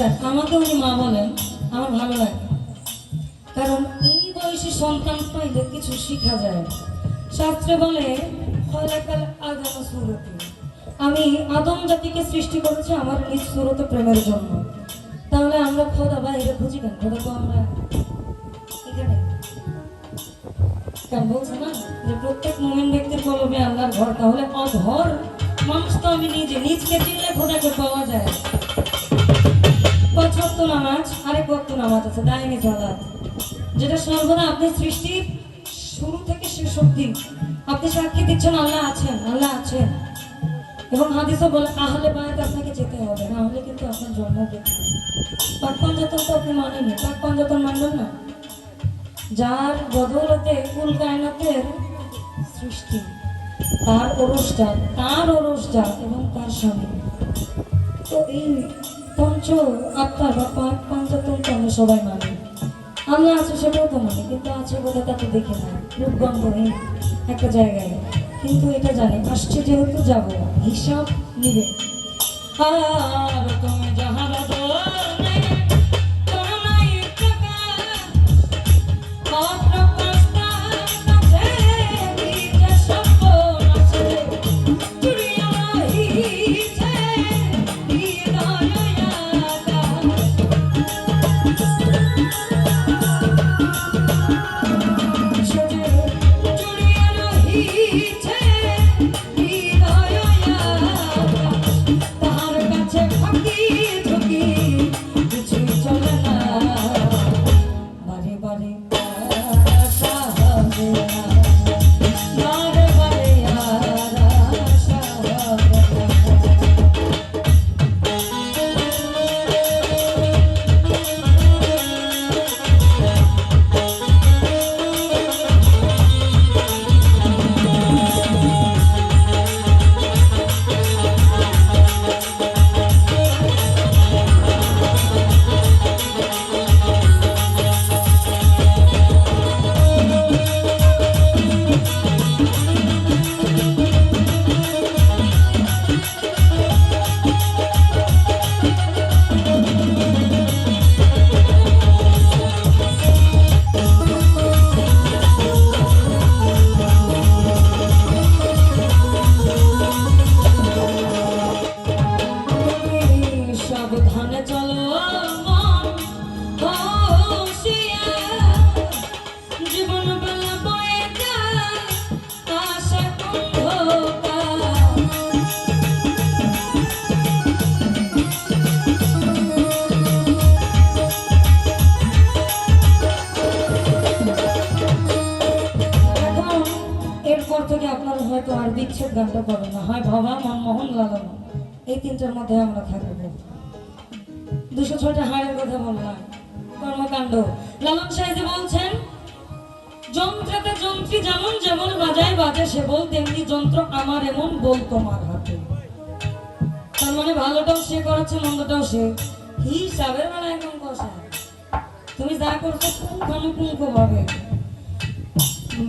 শিকদার আমাকে উনি মা বলেন, আমার ভালো লাগে। কারণ এই বয়সে সন্তান পাইলে কিছু শিখা যায়। শাস্ত্রে বলে আমি আদম জাতিকে সৃষ্টি করেছি আমার নিজ সুরত প্রেমের জন্য। তাহলে আমরা খোদা বাইরে খুঁজি কেন? খোদা তো আমরা কেন বলছে না? যে প্রত্যেক মোমেন ব্যক্তির কলমে আল্লাহর ঘর, তাহলে অধর মানুষ তো আমি নিজে, নিজকে চিনলে খোদাকে পাওয়া যায়। ওয়াক্ত নামাজ, আরেক ওয়াক্ত নামাজ আছে দায়নি সালাত যেটা সর্বদা আপনি সৃষ্টির শুরু থেকে শেষ অব্দি আপনি সাক্ষী দিচ্ছেন, আল্লাহ আছেন আল্লাহ আছেন। এবং হাদিসও বলে, আহলে বায়াত আপনাকে যেতে হবে, না হলে কিন্তু আপনার জন্ম বৃথা পাক পাঞ্জাতন তো আপনি মানেনি পাক পাঞ্জাতন মানবেন না। যার বদৌলতে কুল কায়নাতের সৃষ্টি, তার ওরসটা তার ওরসটা এবং তার স্বামী। তো এই পঞ্চ আত্মা বা পাঁচ পাঞ্চতন আমরা সবাই মানি। আমরা আছে সেটাও তো মানি, কিন্তু আছে বলে তাকে দেখি না। রূপগন্ধহীন একটা জায়গায়। কিন্তু এটা জানি, আসছে যেহেতু যাব। হিসাব নিবে। আর তুমি যাহা বিচ্ছেদ গানটা পাবেন না। হয় ভবা মনমোহন লালন এই তিনটার মধ্যে আমরা থাকব। দুশো ছয়টা হাড়ের কথা বললাম। কর্মকাণ্ড। লালন সাহেব বলছেন, যন্ত্রেতে যন্ত্রী যেমন যেমন বাজায় বাজে সে বল তেমনি যন্ত্র আমার এমন বল তোমার হাতে। তার মানে ভালোটাও সে করাচ্ছে, মন্দটাও সে। হিসাবের বেলা একদম কষা? তুমি যা করছ পুঙ্খানুপুঙ্খ ভাবে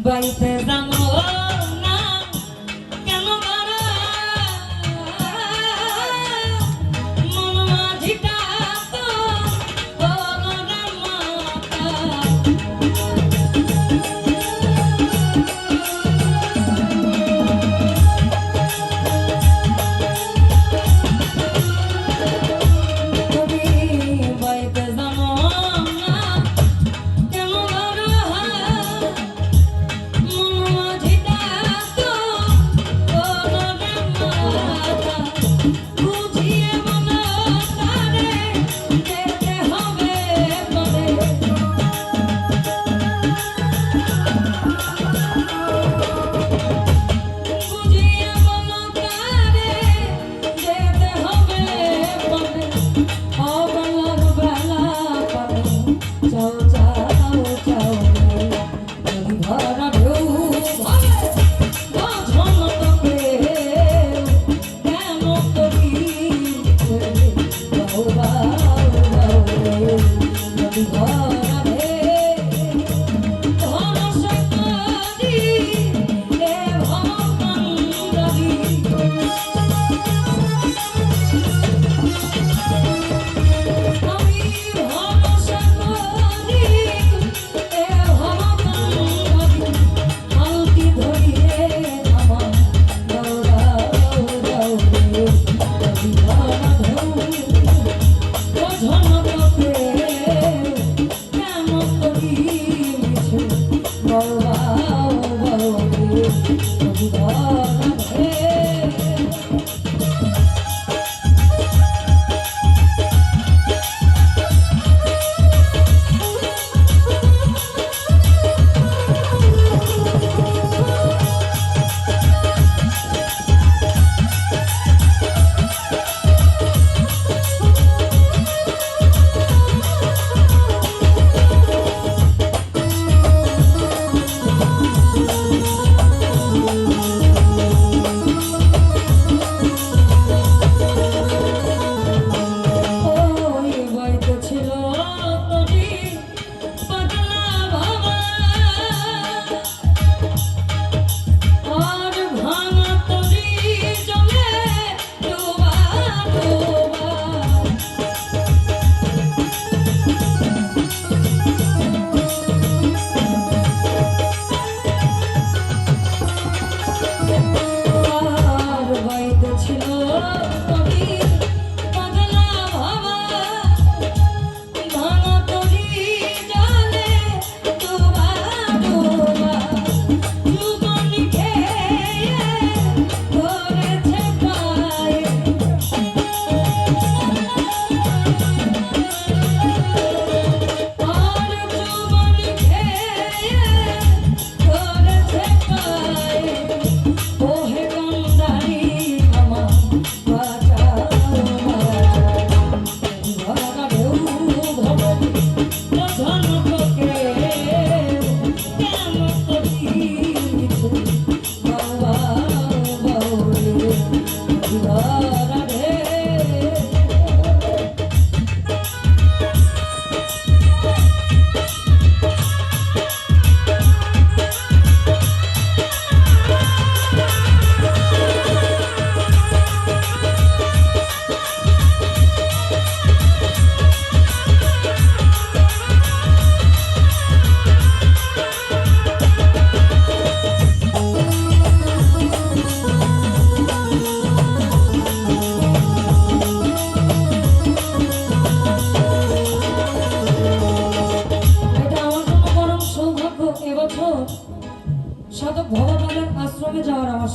বাড়িতে জানো প্রভু ধরে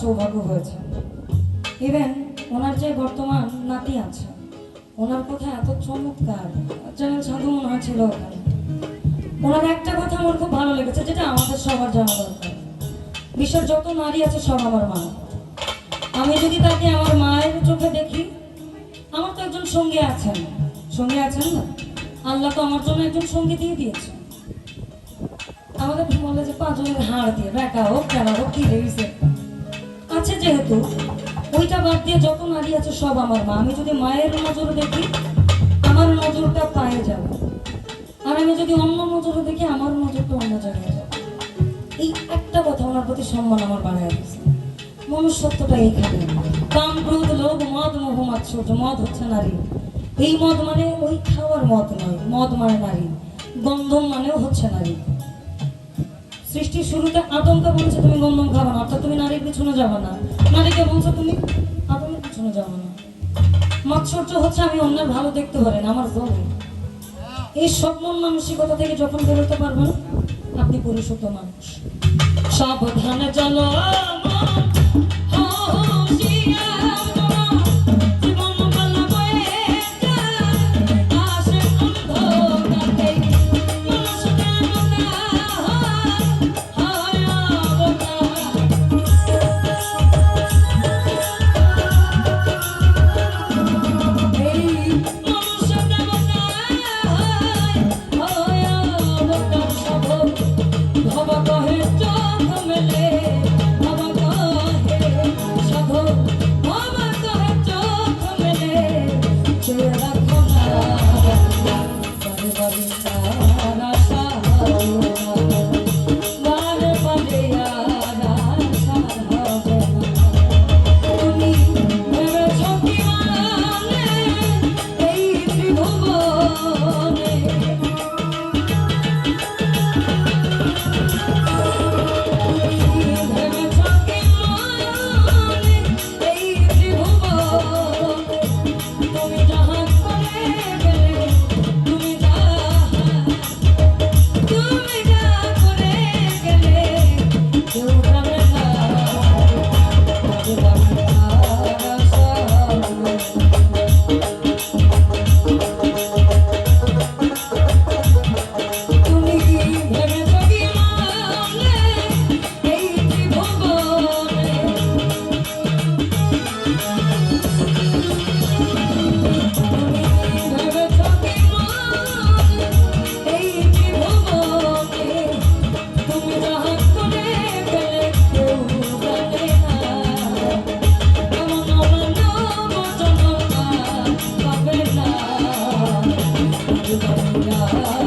সৌভাগ্য হয়েছে। ইভেন ওনার যে বর্তমান নাতি আছে, ওনার কথা এত চমৎকার যেন সাধু মনে ছিল ওনার একটা কথা আমার খুব ভালো লেগেছে, যেটা আমাদের সবার জানা দরকার। বিশ্বের যত নারী আছে, সব আমার মা। আমি যদি তাকে আমার মায়ের চোখে দেখি, আমার তো একজন সঙ্গী আছেন। সঙ্গী আছেন না? আল্লাহ তো আমার জন্য একজন সঙ্গী দিয়ে দিয়েছে। আমাদের বলে যে পাঁচজনের হাড় দিয়ে বেকা হোক কেনা হোক, কি হয়েছে আছে যেহেতু, ওইটা বাদ দিয়ে যত নারী আছে সব আমার মা। আমি যদি মায়ের নজর দেখি, আমার নজরটা পায়ে যাবে। আর আমি যদি অন্য নজরে দেখি, আমার নজরটা অন্য জায়গায় যাবে। এই একটা কথা ওনার প্রতি সম্মান আমার বাড়ায় দিচ্ছে মনুষ্যত্বটা এইখানে। কাম, ক্রোধ, লোভ, মদ, মোহ মাৎসর্য মদ হচ্ছে নারী। এই মদ মানে ওই খাওয়ার মদ নয়, মদ মানে নারী। গন্ধম মানেও হচ্ছে নারী। সৃষ্টির শুরুতে আদমকে বলছে, তুমি গন্ধম খাবে না, অর্থাৎ তুমি নারীর পিছনে যাবে না। নারীকে বলছো, তুমি আদমের পিছনে যাবে না। মাৎসর্য হচ্ছে আমি অন্যের ভালো দেখতে পারেন আমার জমি এই সব মন মানসিকতা থেকে যখন বেরোতে পারবেন আপনি পুরুষত মানুষ। সাবধানে চলো Oh,